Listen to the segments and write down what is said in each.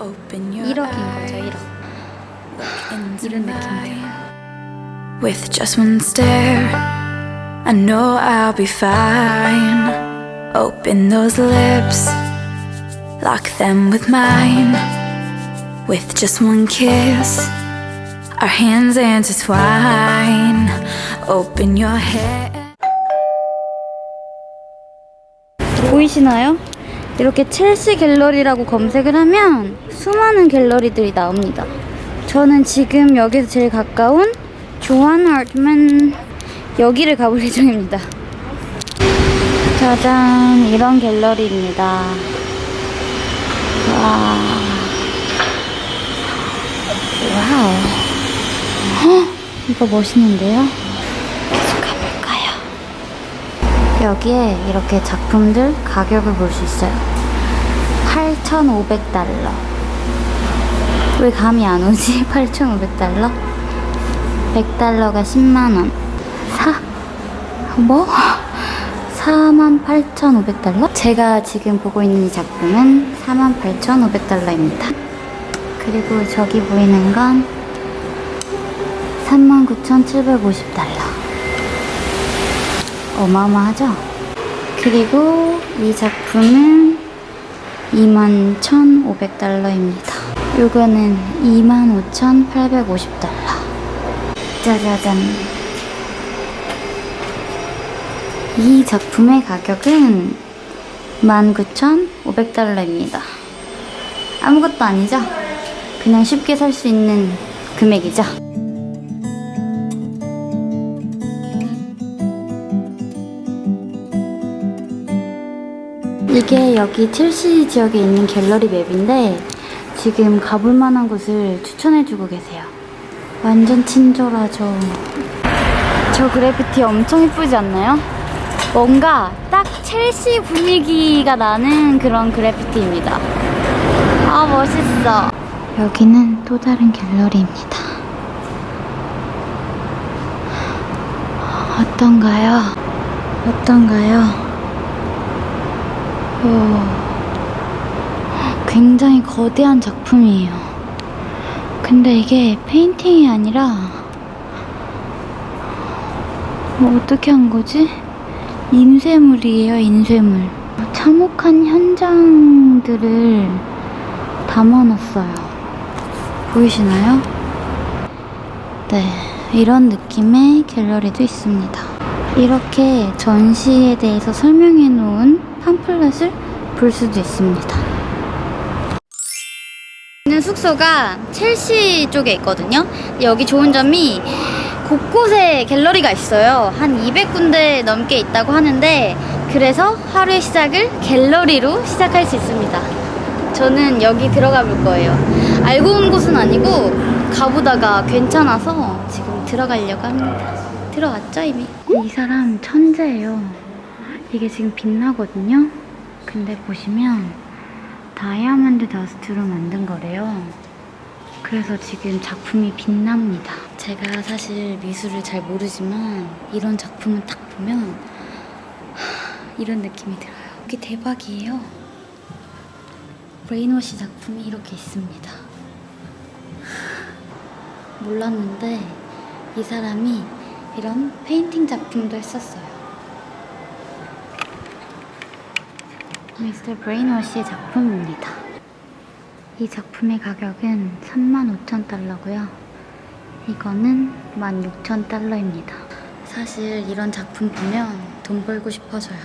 Open your 1억인 거죠, 1억. into 이런 mine. 느낌이에요. With just one stare, I know I'll be fine. Open those lips, lock them with mine. With just one kiss, our hands intertwine. Open your head. 보이시나요? 이렇게 첼시 갤러리라고 검색을 하면 수많은 갤러리들이 나옵니다. 저는 지금 여기서 제일 가까운 조한 아트만 여기를 가볼 예정입니다. 짜잔, 이런 갤러리입니다. 와. 와우. 헉, 이거 멋있는데요? 여기에 이렇게 작품들 가격을 볼 수 있어요. 8,500달러. 왜 감이 안 오지? 8,500달러? 100달러가 10만원. 사, 뭐? 48,500달러? 제가 지금 보고 있는 이 작품은 48,500달러입니다. 그리고 저기 보이는 건 39,750달러. 어마어마하죠? 그리고 이 작품은 21,500달러입니다. 요거는 25,850달러. 짜자잔. 이 작품의 가격은 19,500달러입니다. 아무것도 아니죠? 그냥 쉽게 살 수 있는 금액이죠? 이게 여기 첼시 지역에 있는 갤러리 맵인데 지금 가볼 만한 곳을 추천해주고 계세요. 완전 친절하죠. 저 그래피티 엄청 예쁘지 않나요? 뭔가 딱 첼시 분위기가 나는 그런 그래피티입니다. 아, 멋있어. 여기는 또 다른 갤러리입니다. 어떤가요? 어떤가요? 오, 굉장히 거대한 작품이에요. 근데 이게 페인팅이 아니라 뭐 어떻게 한 거지? 인쇄물이에요, 인쇄물. 참혹한 현장들을 담아놨어요. 보이시나요? 네, 이런 느낌의 갤러리도 있습니다. 이렇게 전시에 대해서 설명해 놓은 팜플렛을 볼 수도 있습니다. 있는 숙소가 첼시 쪽에 있거든요. 여기 좋은 점이 곳곳에 갤러리가 있어요. 한 200군데 넘게 있다고 하는데 그래서 하루의 시작을 갤러리로 시작할 수 있습니다. 저는 여기 들어가 볼 거예요. 알고 온 곳은 아니고 가보다가 괜찮아서 지금 들어가려고 합니다. 들어왔죠 이미? 이 사람 천재예요. 이게 지금 빛나거든요. 근데 보시면 다이아몬드 더스트로 만든 거래요. 그래서 지금 작품이 빛납니다. 제가 사실 미술을 잘 모르지만 이런 작품을 딱 보면 하, 이런 느낌이 들어요. 이게 대박이에요. 브레인워시 작품이 이렇게 있습니다. 몰랐는데 이 사람이 이런 페인팅 작품도 했었어요. 미스터 브레인워시의 작품입니다. 이 작품의 가격은 35,000달러고요. 이거는 16,000달러입니다. 사실 이런 작품 보면 돈 벌고 싶어져요.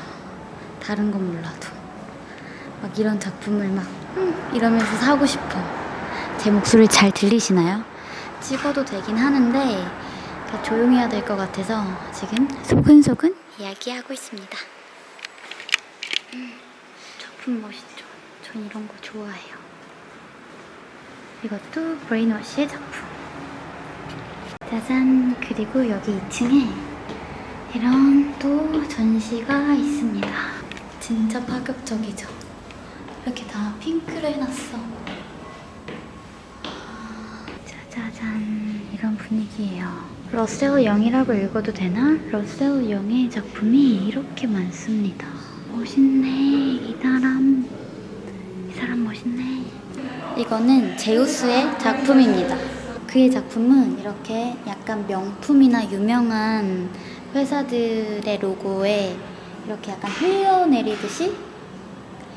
다른 건 몰라도. 막 이런 작품을 막 음, 이러면서 사고 싶어. 제 목소리 잘 들리시나요? 찍어도 되긴 하는데 더 조용해야 될 것 같아서 지금 소근소근 이야기하고 있습니다. 음, 작품 멋있죠? 전 이런 거 좋아해요. 이것도 브레인워시의 작품. 짜잔! 그리고 여기 2층에 이런 또 전시가 있습니다. 진짜 파격적이죠? 이렇게 다 핑크를 해놨어. 짜자잔! 이런 분위기예요. 러셀 영이라고 읽어도 되나? 러셀 영의 작품이 이렇게 많습니다. 멋있네, 이거는 제우스의 작품입니다. 그의 작품은 이렇게 약간 명품이나 유명한 회사들의 로고에 이렇게 약간 흘려내리듯이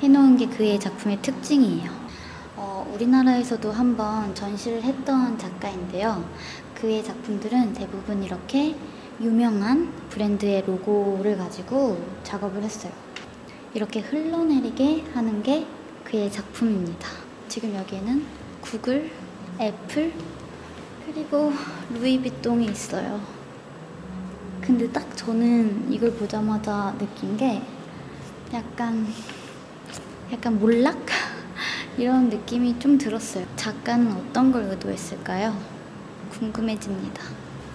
해놓은 게 그의 작품의 특징이에요. 어, 우리나라에서도 한번 전시를 했던 작가인데요. 그의 작품들은 대부분 이렇게 유명한 브랜드의 로고를 가지고 작업을 했어요. 이렇게 흘러내리게 하는 게 그의 작품입니다. 지금 여기에는 구글, 애플, 그리고 루이비통이 있어요. 근데 딱 저는 이걸 보자마자 느낀 게 약간 약간 몰락 이런 느낌이 좀 들었어요. 작가는 어떤 걸 의도했을까요? 궁금해집니다.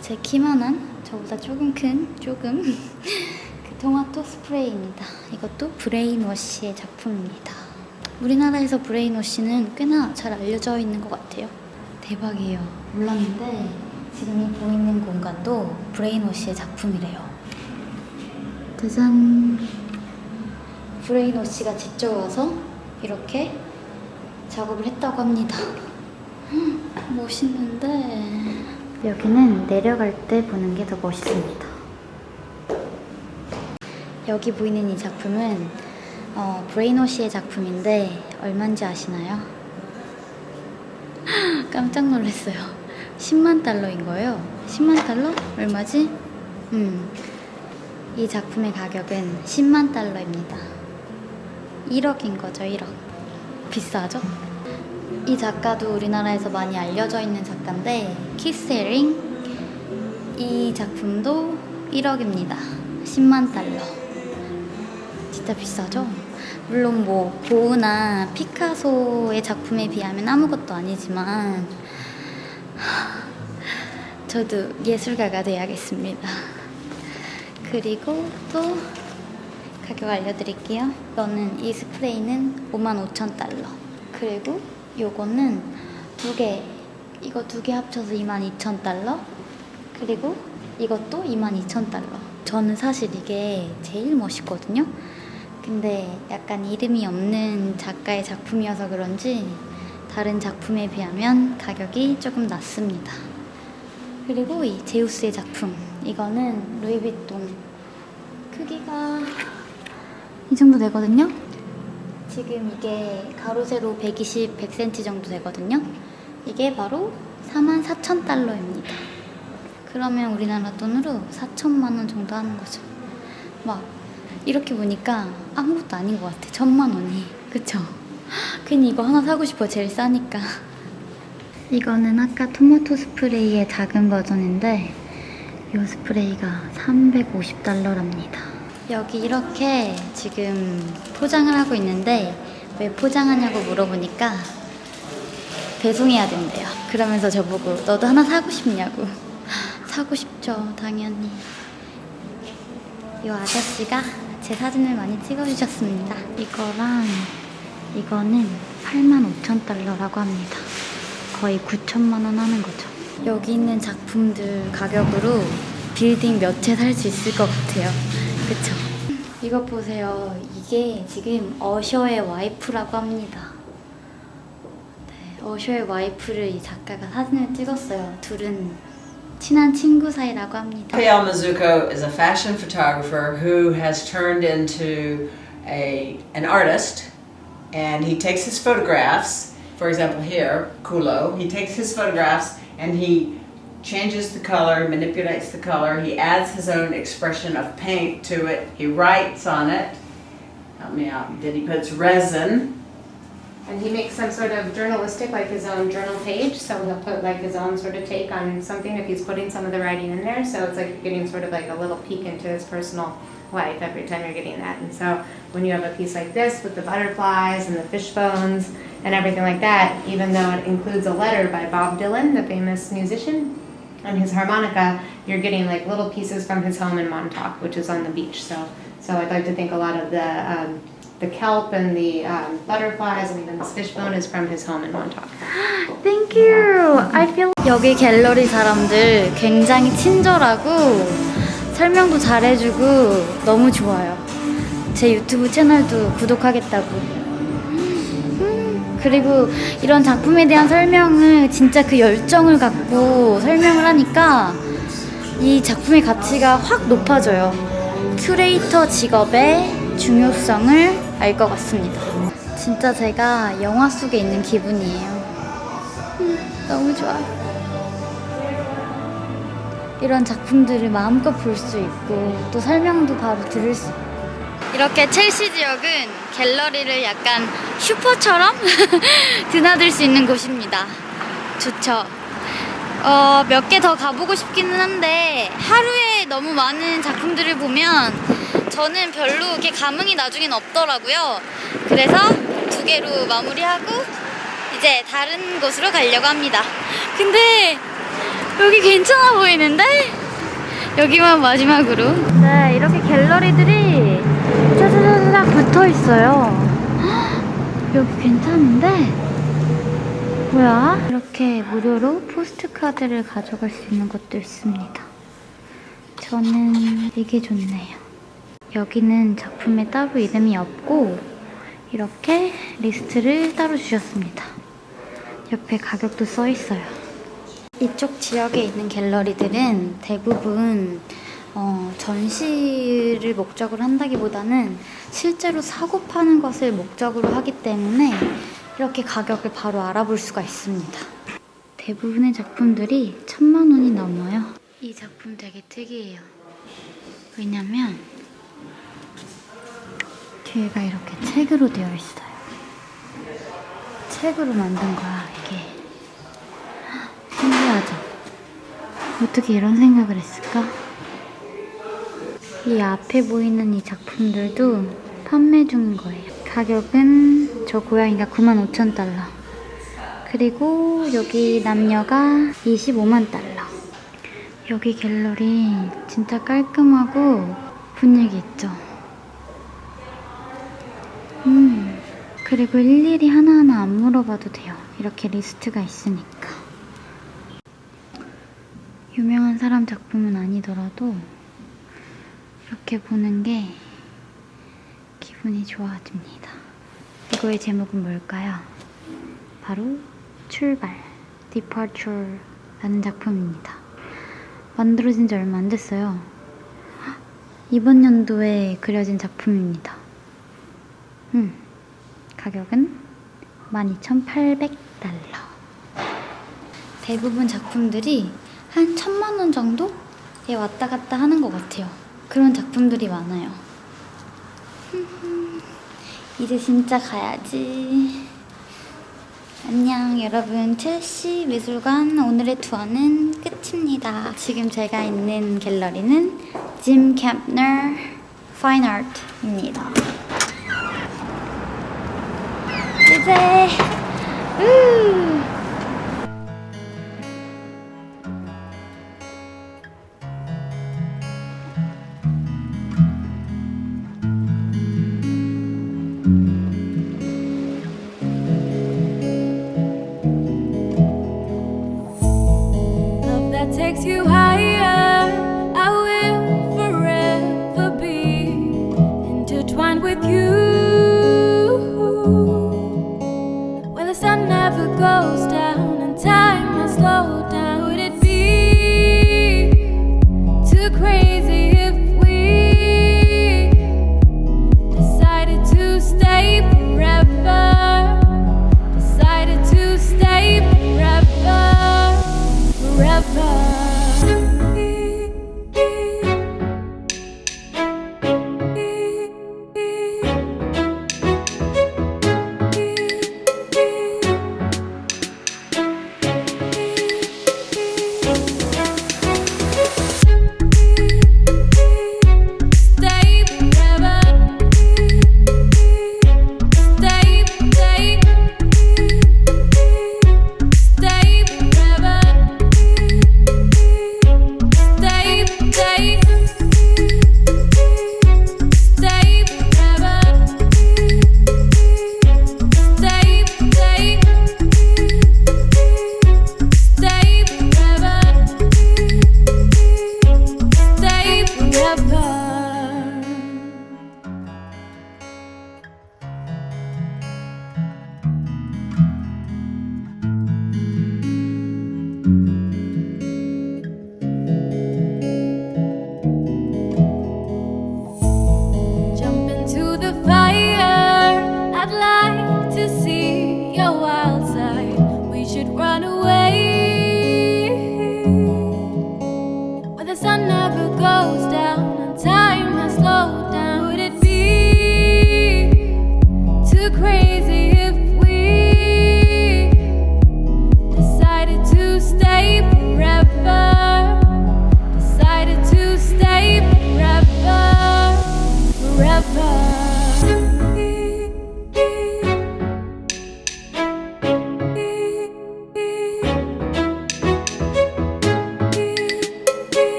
제 키만한 저보다 조금 큰 조금 그 토마토 스프레이입니다. 이것도 브레인워시의 작품입니다. 우리나라에서 브레인워시는 꽤나 잘 알려져 있는 것 같아요. 대박이에요. 몰랐는데 지금 이 보이는 공간도 브레인워시의 작품이래요. 짜잔. 브레인워시가 직접 와서 이렇게 작업을 했다고 합니다. 음, 멋있는데 여기는 내려갈 때 보는 게 더 멋있습니다. 여기 보이는 이 작품은 어, 브레인워시의 작품인데 얼마인지 아시나요? 깜짝 놀랐어요. 10만 달러인 거예요. 10만 달러? 얼마지? 음, 이 작품의 가격은 10만 달러입니다. 1억인 거죠, 1억. 비싸죠? 이 작가도 우리나라에서 많이 알려져 있는 작가인데 키스 에링 이 작품도 1억입니다. 10만 달러. 진짜 비싸죠? 물론 뭐 보우나 피카소의 작품에 비하면 아무것도 아니지만 하, 저도 예술가가 돼야겠습니다. 그리고 또 가격 알려드릴게요. 이거는 이 스프레이는 5만 5천 달러. 그리고 요거는 두 개, 이거 두 개 합쳐서 2만 2천 달러. 그리고 이것도 2만 2천 달러. 저는 사실 이게 제일 멋있거든요. 근데 약간 이름이 없는 작가의 작품이어서 그런지 다른 작품에 비하면 가격이 조금 낮습니다. 그리고 이 제우스의 작품. 이거는 루이비통. 크기가 이 정도 되거든요. 지금 이게 가로 세로 120, 100cm 정도 되거든요. 이게 바로 4만 4천 달러입니다. 그러면 우리나라 돈으로 4천만 원 정도 하는 거죠. 막 이렇게 보니까 아무것도 아닌 것 같아. 천만 원이. 그쵸? 괜히 이거 하나 사고 싶어. 제일 싸니까. 이거는 아까 토마토 스프레이의 작은 버전인데 이 스프레이가 350달러랍니다. 여기 이렇게 지금 포장을 하고 있는데 왜 포장하냐고 물어보니까 배송해야 된대요. 그러면서 저보고 너도 하나 사고 싶냐고. 사고 싶죠, 당연히. 이 아저씨가 제 사진을 많이 찍어주셨습니다. 이거랑 이거는 8만 5천 달러라고 합니다. 거의 9천만 원 하는 거죠. 여기 있는 작품들 가격으로 빌딩 몇 채 살 수 있을 것 같아요. 그쵸? 이것 보세요. 이게 지금 어셔의 와이프라고 합니다. 네, 어셔의 와이프를 이 작가가 사진을 찍었어요. 둘은 친한 친구 사이라고 합니다. Raphael Mizuko is a fashion photographer who has turned into a an artist, and he takes his photographs. For example, here, Kulo, he takes his photographs and he changes the color, manipulates the color. He adds his own expression of paint to it. He writes on it. Help me out. Then he puts resin. and he makes some sort of journalistic, like his own journal page, so he'll put like his own sort of take on something if he's putting some of the writing in there, so it's like you're getting sort of like a little peek into his personal life every time you're getting that. And so when you have a piece like this with the butterflies and the fish bones and everything like that, even though it includes a letter by Bob Dylan, the famous musician, and his harmonica, you're getting like little pieces from his home in Montauk, which is on the beach. So, so I'd like to think a lot of the um, the kelp and the um, butterflies and even this fish bone is from his home in Montauk. Thank you. I feel 여기 갤러리 사람들 굉장히 친절하고 설명도 잘해주고 너무 좋아요. 제 유튜브 채널도 구독하겠다고. 음, 그리고 이런 작품에 대한 설명을 진짜 그 열정을 갖고 설명을 하니까 이 작품의 가치가 확 높아져요. 큐레이터 직업의 중요성을 알 것 같습니다. 진짜 제가 영화 속에 있는 기분이에요. 음, 너무 좋아요. 이런 작품들을 마음껏 볼 수 있고 또 설명도 바로 들을 수 있고 이렇게 첼시 지역은 갤러리를 약간 슈퍼처럼 드나들 수 있는 곳입니다. 좋죠. 어, 몇 개 더 가보고 싶기는 한데 하루에 너무 많은 작품들을 보면 저는 별로 이렇게 감흥이 나중엔 없더라고요. 그래서 두 개로 마무리하고 이제 다른 곳으로 가려고 합니다. 근데 여기 괜찮아 보이는데? 여기만 마지막으로. 네, 이렇게 갤러리들이 짜자자자 붙어 있어요. 여기 괜찮은데? 뭐야? 이렇게 무료로 포스트 카드를 가져갈 수 있는 것도 있습니다. 저는 이게 좋네요. 여기는 작품에 따로 이름이 없고 이렇게 리스트를 따로 주셨습니다. 옆에 가격도 써 있어요. 이쪽 지역에 있는 갤러리들은 대부분 어, 전시를 목적으로 한다기보다는 실제로 사고 파는 것을 목적으로 하기 때문에 이렇게 가격을 바로 알아볼 수가 있습니다. 대부분의 작품들이 천만 원이 넘어요. 이 작품 되게 특이해요. 왜냐면 뒤에가 이렇게 책으로 되어 있어요. 책으로 만든 거야, 이게. 신기하죠? 어떻게 이런 생각을 했을까? 이 앞에 보이는 이 작품들도 판매 중인 거예요. 가격은 저 고양이가 95,000달러. 그리고 여기 남녀가 25만 달러. 여기 갤러리 진짜 깔끔하고 분위기 있죠? 음. 그리고 일일이 하나하나 안 물어봐도 돼요. 이렇게 리스트가 있으니까. 유명한 사람 작품은 아니더라도 이렇게 보는 게 기분이 좋아집니다. 이거의 제목은 뭘까요? 바로 출발, Departure라는 작품입니다. 만들어진 지 얼마 안 됐어요. 헉, 이번 연도에 그려진 작품입니다. 음, 가격은 12,800달러. 대부분 작품들이 한 천만 원 정도에 왔다 갔다 하는 것 같아요. 그런 작품들이 많아요. 이제 진짜 가야지. 안녕 여러분 첼시 미술관 오늘의 투어는 끝입니다. 지금 제가 있는 갤러리는 짐 캠프너 파인 아트입니다. 이제 우! Love that takes you higher.